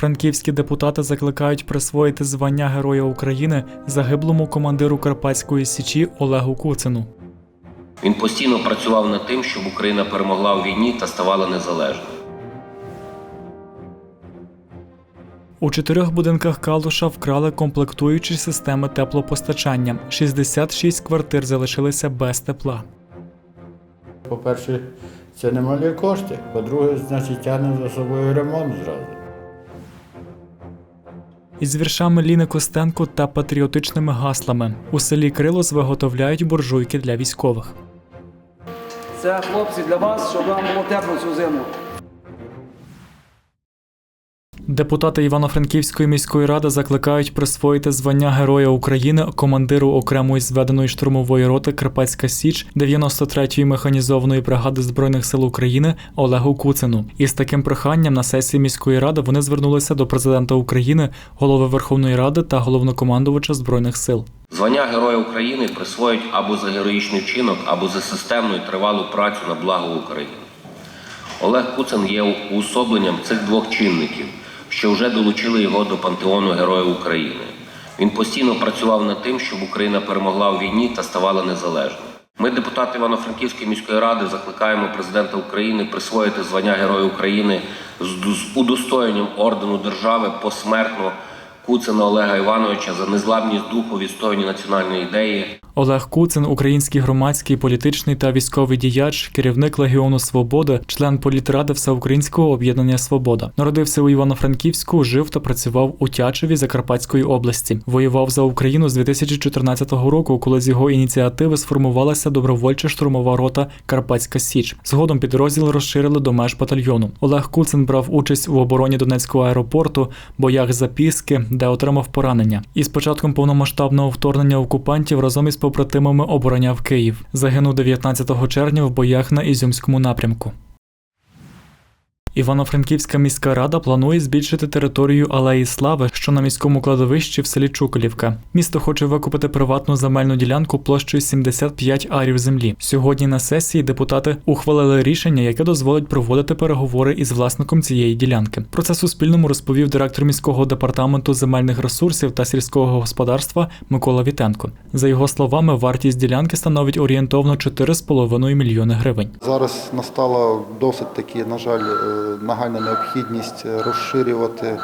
Франківські депутати закликають присвоїти звання Героя України загиблому командиру Карпатської січі Олегу Куцину. Він постійно працював над тим, щоб Україна перемогла у війні та ставала незалежною. У чотирьох будинках Калуша вкрали комплектуючі системи теплопостачання. 66 квартир залишилися без тепла. По-перше, це немалі кошти. По-друге, значить, тягне за собою ремонт зразу. Із віршами Ліни Костенко та патріотичними гаслами у селі Крилос виготовляють буржуйки для військових. Це хлопці для вас, щоб вам було тепло цю зиму. Депутати Івано-Франківської міської ради закликають присвоїти звання Героя України командиру окремої зведеної штурмової роти Карпатська Січ 93-ї механізованої бригади збройних сил України Олегу Куцину. Із таким проханням на сесії міської ради вони звернулися до президента України, голови Верховної Ради та головнокомандувача збройних сил. Звання Героя України присвоюють або за героїчний вчинок, або за системну і тривалу працю на благо України. Олег Куцин є уособленням цих двох чинників, що вже долучили його до пантеону Героїв України. Він постійно працював над тим, щоб Україна перемогла у війні та ставала незалежною. Ми, депутати Івано-Франківської міської ради, закликаємо президента України присвоїти звання Героя України з удостоєнням ордену держави посмертно Куцина Олега Івановича за незламність духу відстоювання національної ідеї, Олег Куцин, український громадський, політичний та військовий діяч, керівник Легіону Свободи, член політради Всеукраїнського об'єднання Свобода. Народився у Івано-Франківську, жив та працював у Тячеві Закарпатської області. Воював за Україну з 2014 року, коли з його ініціативи сформувалася добровольча штурмова рота Карпатська Січ. Згодом підрозділ розширили до меж батальйону. Олег Куцин брав участь у обороні Донецького аеропорту, боях за Піски, де отримав поранення. І з початком повномасштабного вторгнення окупантів разом із побратимами обороняв Київ. Загинув 19 червня в боях на Ізюмському напрямку. Івано-Франківська міська рада планує збільшити територію Алеї Слави, що на міському кладовищі в селі Чуколівка. Місто хоче викупити приватну земельну ділянку площею 75 арів землі. Сьогодні на сесії депутати ухвалили рішення, яке дозволить проводити переговори із власником цієї ділянки. Про це Суспільному розповів директор міського департаменту земельних ресурсів та сільського господарства Микола Вітенко. За його словами, вартість ділянки становить орієнтовно 4,5 мільйони гривень. Зараз настала досить таки, на жаль, е, нагальна необхідність е, розширювати е,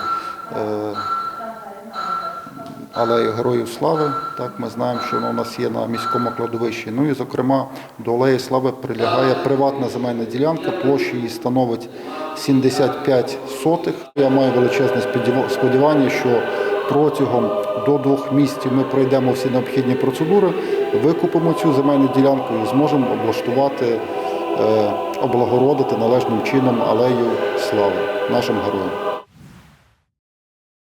алею Героїв Слави. Так, ми знаємо, що вона у нас є на міському кладовищі. Ну і, зокрема, до Алеї Слави прилягає приватна земельна ділянка, площа її становить 75 сотих. Я маю величезне сподівання, що протягом до двох місяців ми пройдемо всі необхідні процедури, викупимо цю земельну ділянку і зможемо облаштувати, облагородити належним чином алею слави нашим героям.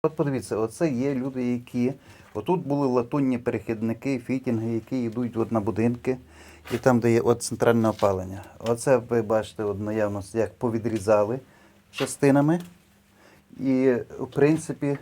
От подивіться, оце є люди, які. Отут були латунні перехідники, фітінги, які йдуть от на будинки, і там, де є от центральне опалення. Оце ви бачите от наявність, як повідрізали частинами. І, в принципі,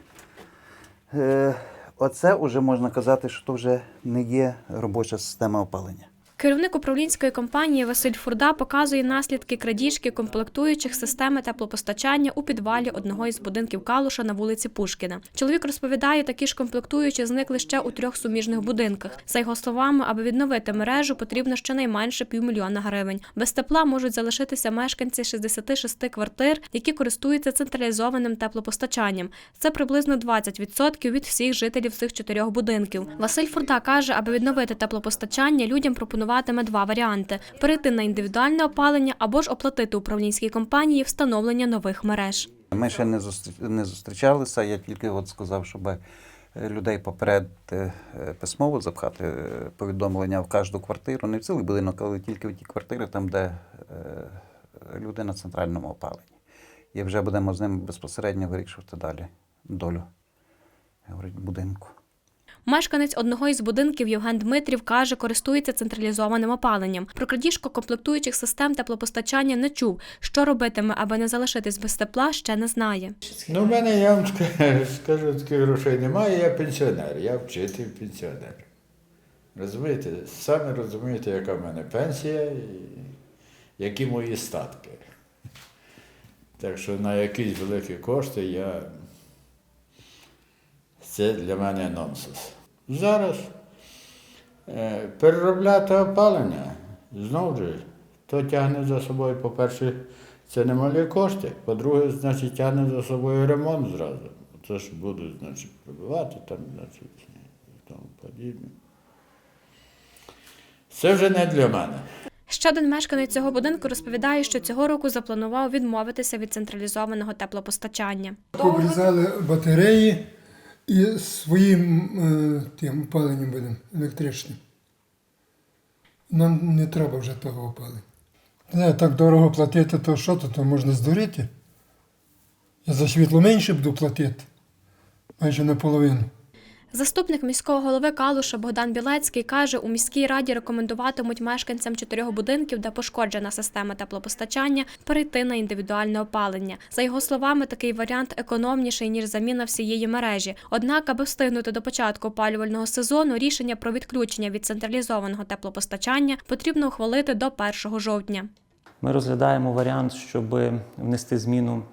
е, оце вже можна казати, що то вже не є робоча система опалення. Керівник управлінської компанії Василь Фурда показує наслідки крадіжки комплектуючих системи теплопостачання у підвалі одного із будинків Калуша на вулиці Пушкіна. Чоловік розповідає, такі ж комплектуючі зникли ще у трьох суміжних будинках. За його словами, аби відновити мережу, потрібно щонайменше півмільйона гривень. Без тепла можуть залишитися мешканці 66 квартир, які користуються централізованим теплопостачанням. Це приблизно 20% від всіх жителів цих чотирьох будинків. Василь Фурда каже, аби відновити теплопостачання, людям пропонуватиме два варіанти: перейти на індивідуальне опалення або ж оплатити управлінській компанії встановлення нових мереж. Ми ще не зустрічалися. Я тільки от сказав, щоб е, людей попередити е, письмово запхати е, повідомлення в кожну квартиру, не в цілий будинок, але тільки в ті квартири, там, де люди на центральному опаленні. І вже будемо з ними безпосередньо вирішувати далі долю говорить, будинку. Мешканець одного із будинків Євген Дмитрів каже, користується централізованим опаленням. Про крадіжку комплектуючих систем теплопостачання не чув. Що робитиме, аби не залишитись без тепла, ще не знає. Ну, в мене, я вам скажу, таких грошей немає, я пенсіонер, я вчитель пенсіонер. Розумієте? Самі розумієте, яка в мене пенсія і які мої статки. Так що на якісь великі кошти я Це для мене нонсенс. Зараз е, переробляти опалення, знову ж, то тягне за собою, по-перше, це немалі кошти, по-друге, значить, тягне за собою ремонт зразу. Це ж будуть, значить, прибивати там, значить, і тому подібне. Це вже не для мене. Ще один мешканець цього будинку розповідає, що цього року запланував відмовитися від централізованого теплопостачання. Обрізали батареї і своїм е, тим опаленням будемо електричним. Нам не треба вже того опалення. Не, так дорого платити, то що то, то можна здуріти. Я за світло менше буду платити, майже наполовину. Заступник міського голови Калуша Богдан Білецький каже, у міській раді рекомендуватимуть мешканцям чотирьох будинків, де пошкоджена система теплопостачання, перейти на індивідуальне опалення. За його словами, такий варіант економніший ніж заміна всієї мережі. Однак, аби встигнути до початку опалювального сезону, рішення про відключення від централізованого теплопостачання потрібно ухвалити до 1 жовтня. Ми розглядаємо варіант, щоб внести зміну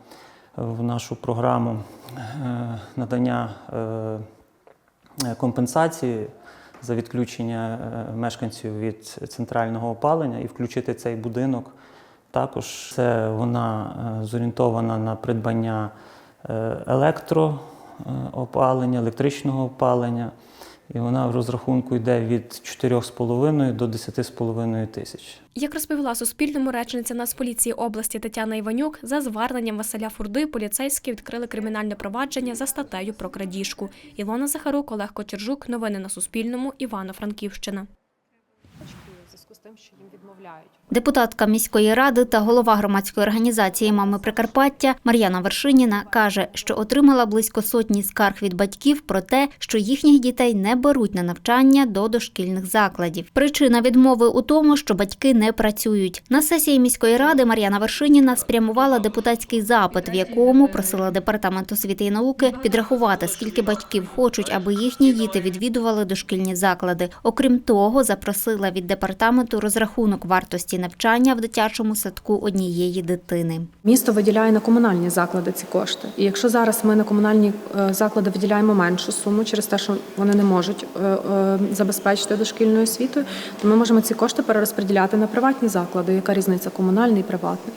в нашу програму е, надання е, компенсації за відключення е, мешканців від центрального опалення і включити цей будинок. Також це вона е, зорієнтована на придбання е, електроопалення, електричного опалення. І вона в розрахунку йде від 4,5 до 10,5 тисяч. Як розповіла Суспільному речниця Нацполіції області Тетяна Іванюк, за зверненням Василя Фурди поліцейські відкрили кримінальне провадження за статтею про крадіжку. Ілона Захарук, Олег Кочержук. Новини на Суспільному. Івано-Франківщина. Депутатка міської ради та голова громадської організації Мами Прикарпаття Мар'яна Вершиніна каже, що отримала близько сотні скарг від батьків про те, що їхніх дітей не беруть на навчання до дошкільних закладів. Причина відмови у тому, що батьки не працюють. На сесії міської ради Мар'яна Вершиніна спрямувала депутатський запит, в якому просила департамент освіти і науки підрахувати, скільки батьків хочуть, аби їхні діти відвідували дошкільні заклади. Окрім того, запросила від департаменту розрахунок вартості навчання в дитячому садку однієї дитини. Місто виділяє на комунальні заклади ці кошти. І якщо зараз ми на комунальні е, заклади виділяємо меншу суму через те, що вони не можуть е, е, забезпечити дошкільною освітою, то ми можемо ці кошти перерозподіляти на приватні заклади. Яка різниця комунальний і приватний?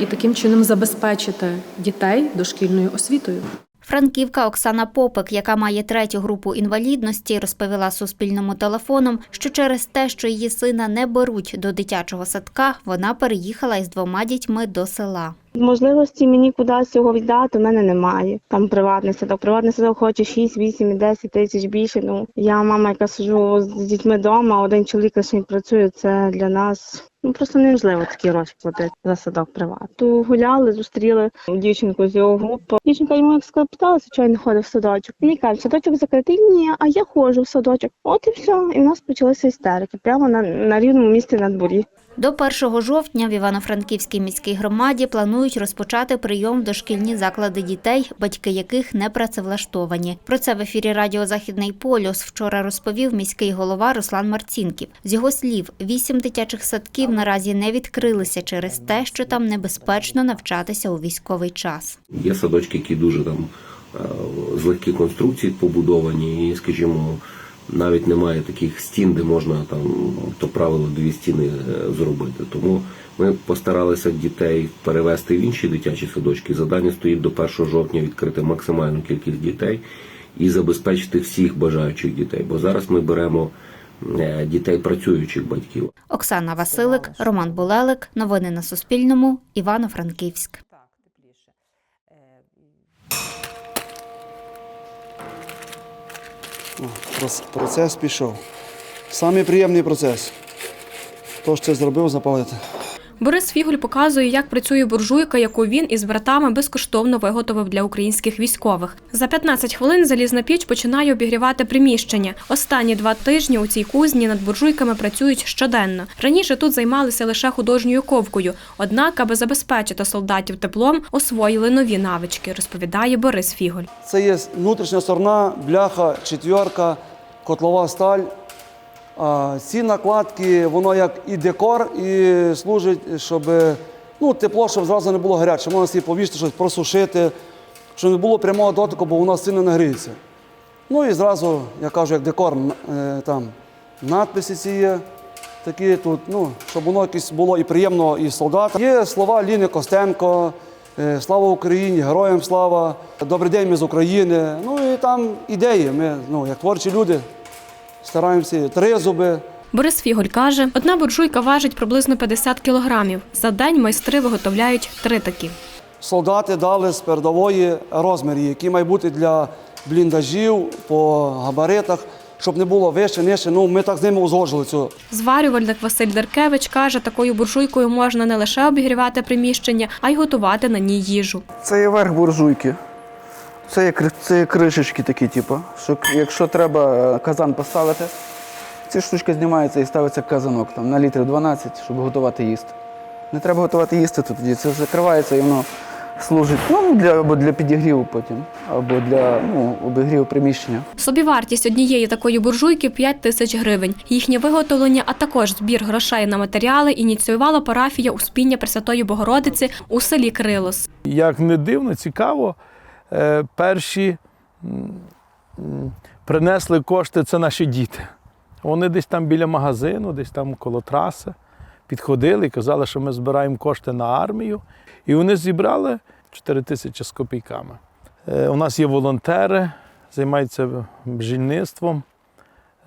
І таким чином забезпечити дітей дошкільною освітою. Франківка Оксана Попик, яка має третю групу інвалідності, розповіла Суспільному телефоном, що через те, що її сина не беруть до дитячого садка, вона переїхала із двома дітьми до села. Можливості мені кудись його віддати, в мене немає. Там приватний садок. Приватний садок хоче 6, 8 і 10 тисяч більше. Ну я мама, яка сиджу з дітьми вдома, один чоловік лише працює. Це для нас ну просто неможливо такі гроші платити за садок приват. То гуляли, зустріли дівчинку з його групи. Дівчинка йому як сказала, питалася, чого не ходив в садочок. Мені каже, садочок закритий. Ні, а я ходжу в садочок. От і все. І в нас почалися істерики прямо на, на рівному місці на дворі. До 1 жовтня в Івано-Франківській міській громаді планують розпочати прийом в дошкільні заклади дітей, батьки яких не працевлаштовані. Про це в ефірі Радіо Західний полюс вчора розповів міський голова Руслан Марцінків. З його слів, вісім дитячих садків наразі не відкрилися через те, що там небезпечно навчатися у військовий час. Є садочки, які дуже там е, з легких конструкцій побудовані, і, скажімо, навіть немає таких стін, де можна там то правило дві стіни е, зробити. Тому ми постаралися дітей перевести в інші дитячі садочки. Задання стоїть до 1 жовтня відкрити максимальну кількість дітей і забезпечити всіх бажаючих дітей. Бо зараз ми беремо е, дітей працюючих батьків. Оксана Василик, Роман Булелик. Новини на Суспільному. Івано-Франківськ. Процес пішов. Самий приємний процес. То, що це зробив, запалити. Борис Фігуль показує, як працює буржуйка, яку він із братами безкоштовно виготовив для українських військових. За 15 хвилин залізна піч починає обігрівати приміщення. Останні два тижні у цій кузні над буржуйками працюють щоденно. Раніше тут займалися лише художньою ковкою. Однак, аби забезпечити солдатів теплом, освоїли нові навички, розповідає Борис Фігуль. Це є внутрішня сторона, бляха, четверка, котлова сталь. Ці накладки, воно як і декор, і служить, щоб ну, тепло, щоб зразу не було гаряче. Можна собі повісити щось, просушити. щоб не було прямого дотику, бо воно сильно нагріється. Ну і зразу, я кажу, як декор, е, там надписи ці є, такі тут, ну, щоб воно якось було і приємно, і солдатам. Є слова Ліни Костенко, е, слава Україні, героям слава, добрий день ми з України. Ну і там ідеї. Ми, ну, як творчі люди, стараємося три зуби. Борис Фіголь каже, одна буржуйка важить приблизно 50 кілограмів. За день майстри виготовляють три такі. Солдати дали з передової розмірі, які мають бути для бліндажів по габаритах, щоб не було вище, нижче. Ну, ми так з ними узгоджували цю Зварювальник Василь Деркевич каже, такою буржуйкою можна не лише обігрівати приміщення, а й готувати на ній їжу. Це є верх буржуйки. Це є, це кришечки такі, типу. Що якщо треба е, казан поставити, ці штучка знімається і ставиться казанок там, на літрів 12, щоб готувати їсти. Не треба готувати їсти, то тоді це закривається і воно служить ну, для, або для підігріву потім, або для ну, обігріву приміщення. Собівартість однієї такої буржуйки 5 тисяч гривень. Їхнє виготовлення, а також збір грошей на матеріали ініціювала парафія Успіння Пресвятої Богородиці у селі Крилос. Як не дивно, цікаво, перші м, м, принесли кошти це наші діти. Вони десь там біля магазину, десь там коло траси підходили і казали, що ми збираємо кошти на армію. І вони зібрали 4 тисячі з копійками. Е, У нас є волонтери, займаються бджільництвом.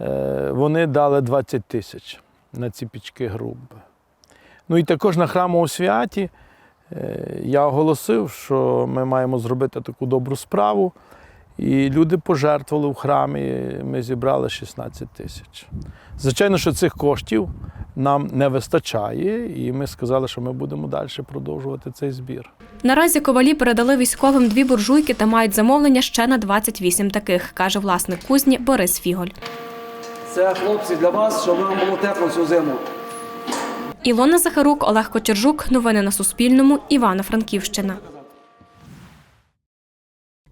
Е, Вони дали 20 тисяч на ці пічки груб. Ну і також на храмовому святі Е, Я оголосив, що ми маємо зробити таку добру справу. І люди пожертвували в храмі. Ми зібрали 16 тисяч. Звичайно, що цих коштів нам не вистачає, і ми сказали, що ми будемо далі продовжувати цей збір. Наразі ковалі передали військовим дві буржуйки та мають замовлення ще на 28 таких, каже власник кузні Борис Фіголь. Це хлопці для вас, щоб вам було тепло цю зиму. Ілона Захарук, Олег Кочержук. Новини на Суспільному. Івано-Франківщина.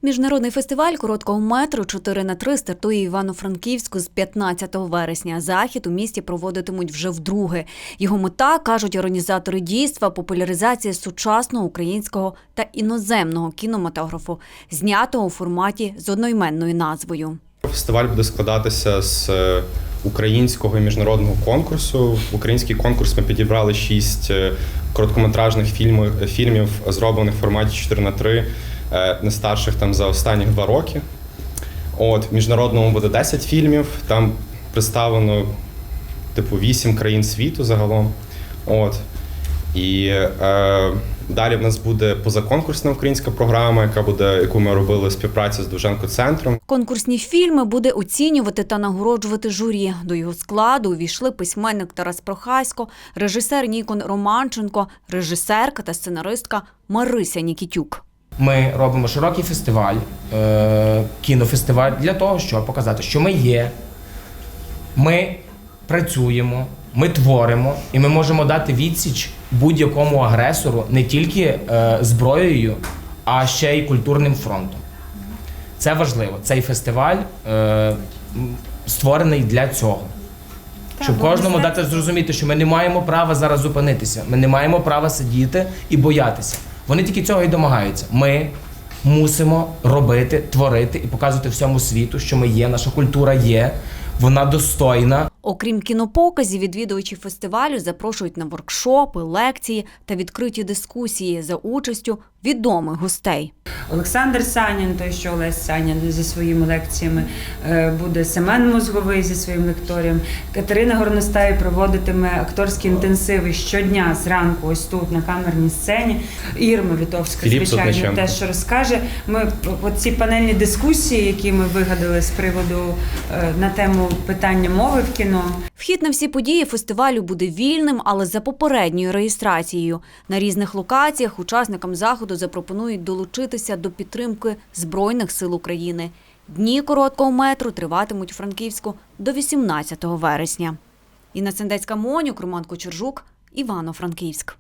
Міжнародний фестиваль короткого метру 4 на 3 стартує Івано-Франківську з 15 вересня. Захід у місті проводитимуть вже вдруге. Його мета кажуть організатори дійства популяризація сучасного українського та іноземного кінематографу, знятого у форматі з одноіменною назвою. Фестиваль буде складатися з е, українського і міжнародного конкурсу. В український конкурс ми підібрали шість е, короткометражних фільмів, фільмів зроблених в форматі 4 на 3 е, не старших там за останні два роки. От, в міжнародному буде 10 фільмів, там представлено типу 8 країн світу загалом. От. І е, далі в нас буде позаконкурсна українська програма, яка буде, яку ми робили в співпраці з Довженко центром. Конкурсні фільми буде оцінювати та нагороджувати журі. До його складу увійшли письменник Тарас Прохасько, режисер Нікон Романченко, режисерка та сценаристка Марися Нікітюк. Ми робимо широкий фестиваль, е, кінофестиваль для того, щоб показати, що ми є, ми працюємо, ми творимо, і ми можемо дати відсіч будь-якому агресору не тільки е, зброєю, а ще й культурним фронтом. Це важливо. Цей фестиваль е, створений для цього. Щоб кожному дати зрозуміти, що ми не маємо права зараз зупинитися. Ми не маємо права сидіти і боятися. Вони тільки цього і домагаються. Ми мусимо робити, творити і показувати всьому світу, що ми є, наша культура є, вона достойна. Окрім кінопоказів, відвідувачі фестивалю запрошують на воркшопи, лекції та відкриті дискусії за участю відомих гостей. Олександр Санін, той, що Олесь Санін зі своїми лекціями, е, буде Семен Мозговий зі своїм лекторієм. Катерина Горностай проводитиме акторські інтенсиви щодня зранку, ось тут на камерній сцені. Ірма Вітовська, звичайно, теж що розкаже. Ми оці панельні дискусії, які ми вигадали з приводу е, на тему питання мови в кіно. Вхід на всі події фестивалю буде вільним, але за попередньою реєстрацією. На різних локаціях учасникам заходу запропонують долучитися до підтримки Збройних сил України. Дні короткого метру триватимуть у Франківську до 18 вересня. Інна Сендецька Монюк, Роман Кочержук, Івано-Франківськ.